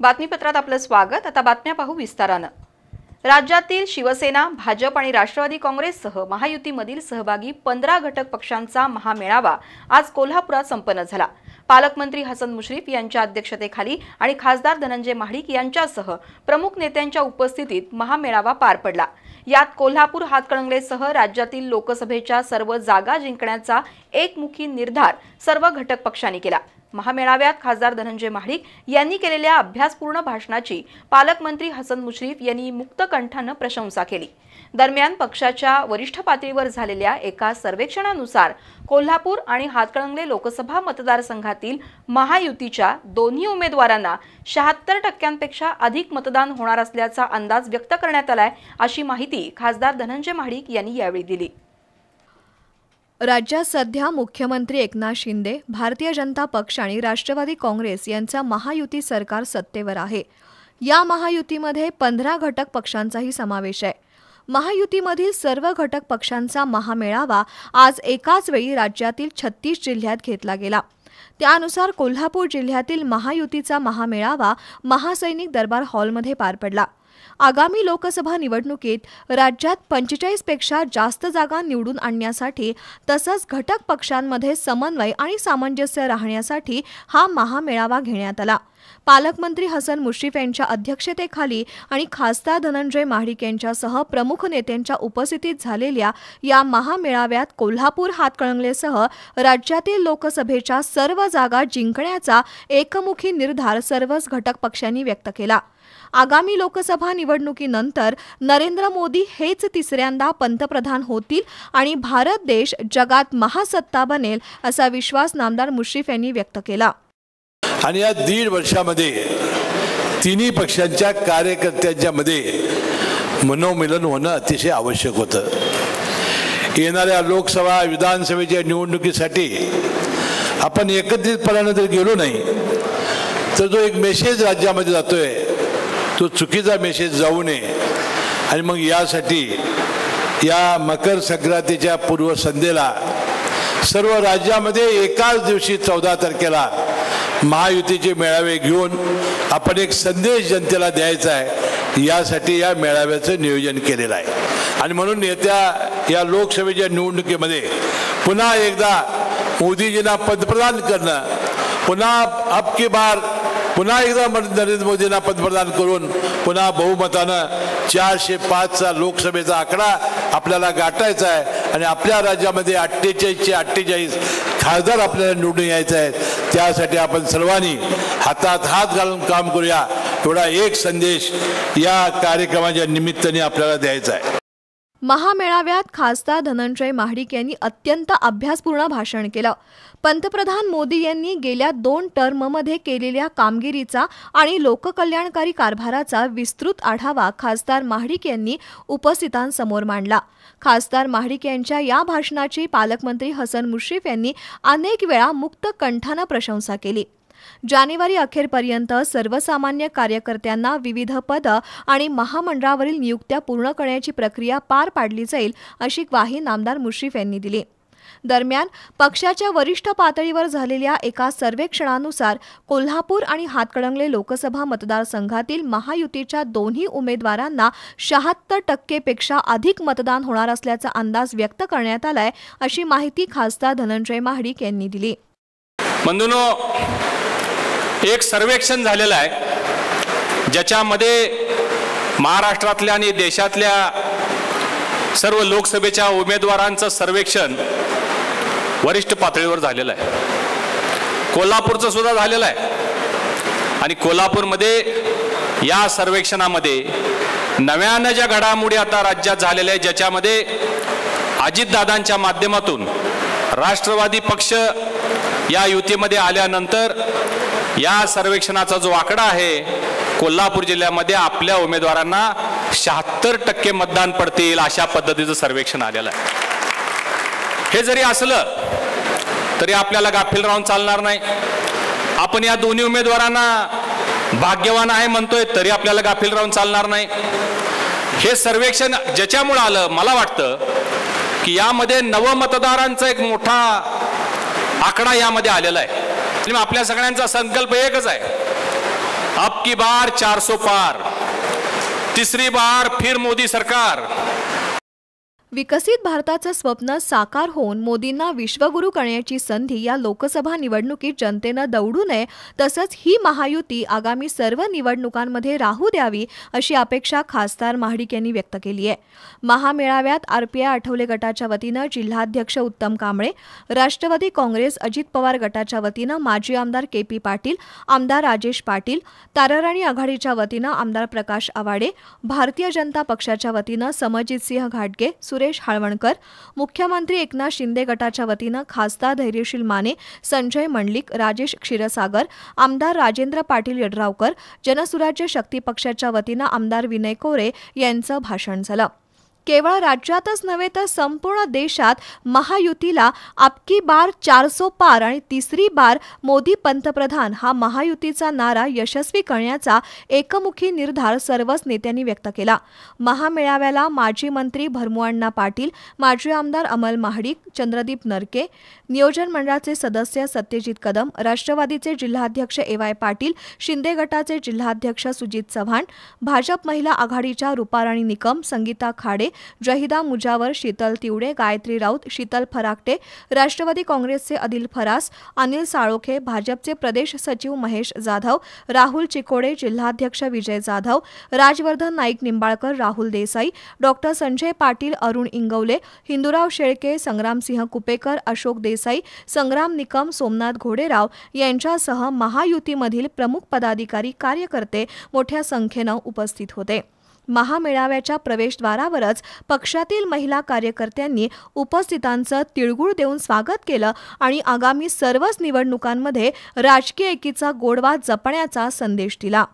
बातमीपत्रात आपलं स्वागत. आता बातम्या पाहू विस्तारानं. राज्यातील शिवसेना भाजप आणि राष्ट्रवादी काँग्रेससह महायुतीमधील सहभागी पंधरा घटक पक्षांचा महामेळावा आज कोल्हापुरात संपन्न झाला. पालकमंत्री हसन मुश्रीफ यांच्या अध्यक्षतेखाली आणि खासदार धनंजय महाडिक यांच्यासह प्रमुख नेत्यांच्या उपस्थितीत महामेळावा पार पडला. यात कोल्हापूर हातकणंगलेसह राज्यातील लोकसभेच्या सर्व जागा जिंकण्याचा एकमुखी निर्धार सर्व घटक पक्षांनी केला. महामेळाव्यात खासदार धनंजय महाडिक यांनी केलेल्या अभ्यासपूर्ण भाषणाची पालकमंत्री हसन मुश्रीफ यांनी मुक्त कंठानं प्रशंसा केली. दरम्यान पक्षाच्या वरिष्ठ पातळीवर झालेल्या एका सर्वेक्षणानुसार कोल्हापूर आणि हातकणंगले लोकसभा मतदारसंघातील महायुतीच्या दोन्ही उमेदवारांना शहात्तर टक्क्यांपेक्षा अधिक मतदान होणार असल्याचा अंदाज व्यक्त करण्यात आलाय अशी माहिती खासदार धनंजय महाडिक यांनी यावेळी दिली. राज्यात सध्या मुख्यमंत्री एकनाथ शिंदे भारतीय जनता पक्ष आणि राष्ट्रवादी काँग्रेस यांचा महायुती सरकार सत्तेवर आहे. या महायुतीमध्ये पंधरा घटक पक्षांचाही समावेश आहे. महायुतीमधील सर्व घटक पक्षांचा महामेळावा आज एकाच वेळी राज्यातील छत्तीस जिल्ह्यात घेतला गेला. त्यानुसार कोल्हापूर जिल्ह्यातील महायुतीचा महामेळावा महासैनिक दरबार हॉलमध्ये पार पडला. आगामी लोकसभा निवडणुकीत राज्यात पंचेचाळीसपेक्षा जास्त जागा निवडून आणण्यासाठी तसंच घटक पक्षांमध्ये समन्वय आणि सामंजस्य राहण्यासाठी हा महामेळावा घेण्यात आला. पालकमंत्री हसन मुश्रीफ यांच्या अध्यक्षतेखाली आणि खासदार धनंजय महाडिक यांच्यासह प्रमुख नेत्यांच्या उपस्थितीत झालेल्या या महामेळाव्यात कोल्हापूर हातकणंगलेसह राज्यातील लोकसभेच्या सर्व जागा जिंकण्याचा एकमुखी निर्धार सर्वच घटक पक्षांनी व्यक्त केला. आगामी लोकसभा निवडणुकीनंतर नरेंद्र मोदी हेच तिसऱ्यांदा पंतप्रधान होतील आणि भारत देश जगात महासत्ता बनेल असा विश्वास नामदार मुश्रीफ यांनी व्यक्त केला. आणि या दीड वर्षामध्ये तिन्ही पक्षांच्या कार्यकर्त्यांच्या मध्ये मनोमिलन होणं अतिशय आवश्यक होतं. येणाऱ्या लोकसभा विधानसभेच्या निवडणुकीसाठी आपण एकत्रितपणानं जर गेलो नाही तर जो एक मेसेज राज्यामध्ये जातोय तो चुकीचा मेसेज जाऊ नये. आणि मग यासाठी या मकर संक्रांतीच्या पूर्वसंध्येला सर्व राज्यामध्ये एकाच दिवशी चौदा तारखेला महायुतीचे मेळावे घेऊन आपण एक संदेश जनतेला द्यायचा आहे. यासाठी या मेळाव्याचं नियोजन केलेलं आहे. आणि म्हणून येत्या या लोकसभेच्या निवडणुकीमध्ये पुन्हा एकदा मोदीजींना पंतप्रधान करणं पुन्हा अब की बार पुन्हा एकदा नरेंद्र मोदींना पंतप्रधान करून पुन्हा बहुमतानं चारशे पाचचा लोकसभेचा आकडा आपल्याला गाठायचा आहे. आणि आपल्या राज्यामध्ये अठ्ठेचाळीसचे अठ्ठेचाळीस खासदार आपल्याला निवडून यायचे आहेत. त्यासाठी आपण सर्वांनी हातात हात घालून काम करूया. एवढा एक संदेश या कार्यक्रमाच्या निमित्ताने आपल्याला द्यायचा आहे. महामेळाव्यात खासदार धनंजय महाडिक यांनी अत्यंत अभ्यासपूर्ण भाषण केलं. पंतप्रधान मोदी यांनी गेल्या दोन टर्ममध्ये केलेल्या कामगिरीचा आणि लोककल्याणकारी कारभाराचा विस्तृत आढावा खासदार महाडिक यांनी उपस्थितांसमोर मांडला. खासदार महाडिक यांच्या या भाषणाची पालकमंत्री हसन मुश्रीफ यांनी अनेक वेळा मुक्त कंठानं प्रशंसा केली. जानेवारी अखेरपर्यंत सर्वसामान्य कार्यकर्त्यांना विविध पदं आणि महामंडळावरील नियुक्त्या पूर्ण करण्याची प्रक्रिया पार पाडली जाईल अशी ग्वाही नामदार मुश्रीफ यांनी दिली. दरम्यान पक्षाच्या वरिष्ठ पातळीवर झालेल्या एका सर्वेक्षणानुसार कोल्हापूर आणि हातकणंगले लोकसभा मतदारसंघातील महायुतीच्या दोन्ही उमेदवारांना शहात्तर टक्केपेक्षा अधिक मतदान होणार असल्याचा अंदाज व्यक्त करण्यात आलाय अशी माहिती खासदार धनंजय महाडिक यांनी दिली. एक सर्वेक्षण झालेलं आहे. ज्याच्यामध्ये महाराष्ट्रातल्या आणि देशातल्या सर्व लोकसभेच्या उमेदवारांचं सर्वेक्षण वरिष्ठ पातळीवर झालेलं आहे. कोल्हापूरचं सुद्धा झालेलं आहे. आणि कोल्हापूरमध्ये या सर्वेक्षणामध्ये नव्यानं ज्या घडामोडी आता राज्यात झालेल्या आहेत ज्याच्यामध्ये अजितदादांच्या माध्यमातून राष्ट्रवादी पक्ष या युतीमध्ये आल्यानंतर या सर्वेक्षणाचा जो आकडा आहे कोल्हापूर जिल्ह्यामध्ये आपल्या उमेदवारांना शहात्तर टक्के मतदान पडतील अशा पद्धतीचं सर्वेक्षण आलेलं आहे. हे जरी असलं तरी आपल्याला गाफील राहून चालणार नाही. आपण या दोन्ही उमेदवारांना भाग्यवान आहे म्हणतोय तरी आपल्याला गाफील राहून चालणार नाही. हे सर्वेक्षण ज्याच्यामुळे आलं मला वाटतं की यामध्ये नवमतदारांचा एक मोठा आकडा यामध्ये आलेला आहे. आणि आपल्या सगळ्यांचा संकल्प एकच आहे. अब की बार चारसो पार. तिसरी बार फिर मोदी सरकार. विकसित भारताचं स्वप्न साकार होऊन मोदींना विश्वगुरू करण्याची संधी या लोकसभा निवडणुकीत जनतेनं दौडू नये तसंच ही महायुती आगामी सर्व निवडणुकांमध्ये राहू द्यावी अशी अपेक्षा खासदार महाडिक यांनी व्यक्त केली आहे. महामेळाव्यात आरपीआय आठवले गटाच्या वतीनं जिल्हाध्यक्ष उत्तम कांबळे राष्ट्रवादी काँग्रेस अजित पवार गटाच्या वतीनं माजी आमदार के पी पाटील आमदार राजेश पाटील ताराराणी आघाडीच्या वतीनं आमदार प्रकाश आवाडे भारतीय जनता पक्षाच्या वतीनं समजितसिंह घाटगे सुरेश हाळवणकर मुख्यमंत्री एकनाथ शिंदे गटाच्या वतीनं खासदार धैर्यशील माने संजय मंडलिक राजेश क्षीरसागर आमदार राजेंद्र पाटील यड्रावकर जनसुराज्य शक्ती पक्षाच्या वतीनं आमदार विनय कोरे यांचं भाषण झालं. केवळ राज्यातच नव्हे तर संपूर्ण देशात महायुतीला आपकी बार चारसो पार आणि तिसरी बार मोदी पंतप्रधान हा महायुतीचा नारा यशस्वी करण्याचा एकमुखी निर्धार सर्वच नेत्यांनी व्यक्त केला. महामेळाव्याला माजी मंत्री भरमुअण्णा पाटील माजी आमदार अमल महाडिक चंद्रदीप नरके नियोजन मंडळाचे सदस्य सत्यजित कदम राष्ट्रवादीचे जिल्हाध्यक्ष ए वाय पाटील शिंदे गटाचे जिल्हाध्यक्ष सुजित चव्हाण भाजप महिला आघाडीच्या रुपाराणी निकम संगीता खाडे जहिदा मुजावर शीतल तिवडे गायत्री राऊत शीतल फराकटे राष्ट्रवादी काँग्रेसचे अदिल फरास अनिल साळोखे भाजपचे प्रदेश सचिव महेश जाधव राहुल चिकोडे जिल्हाध्यक्ष विजय जाधव राजवर्धन नाईक निंबाळकर राहुल देसाई डॉक्टर संजय पाटील अरुण इंगवले हिंदुराव शेळके संग्रामसिंह कुपेकर अशोक देसाई संग्राम निकम सोमनाथ घोडेराव यांच्यासह महायुतीमधील प्रमुख पदाधिकारी कार्यकर्ते मोठ्या संख्येनं उपस्थित होते. महामेळाव्याच्या प्रवेशद्वारावरच पक्षातील महिला कार्यकर्त्यांनी उपस्थितांचं तिळगुळ देऊन स्वागत केलं आणि आगामी सर्वच निवडणुकांमध्ये राजकीय एकीचा गोडवा जपण्याचा संदेश दिला.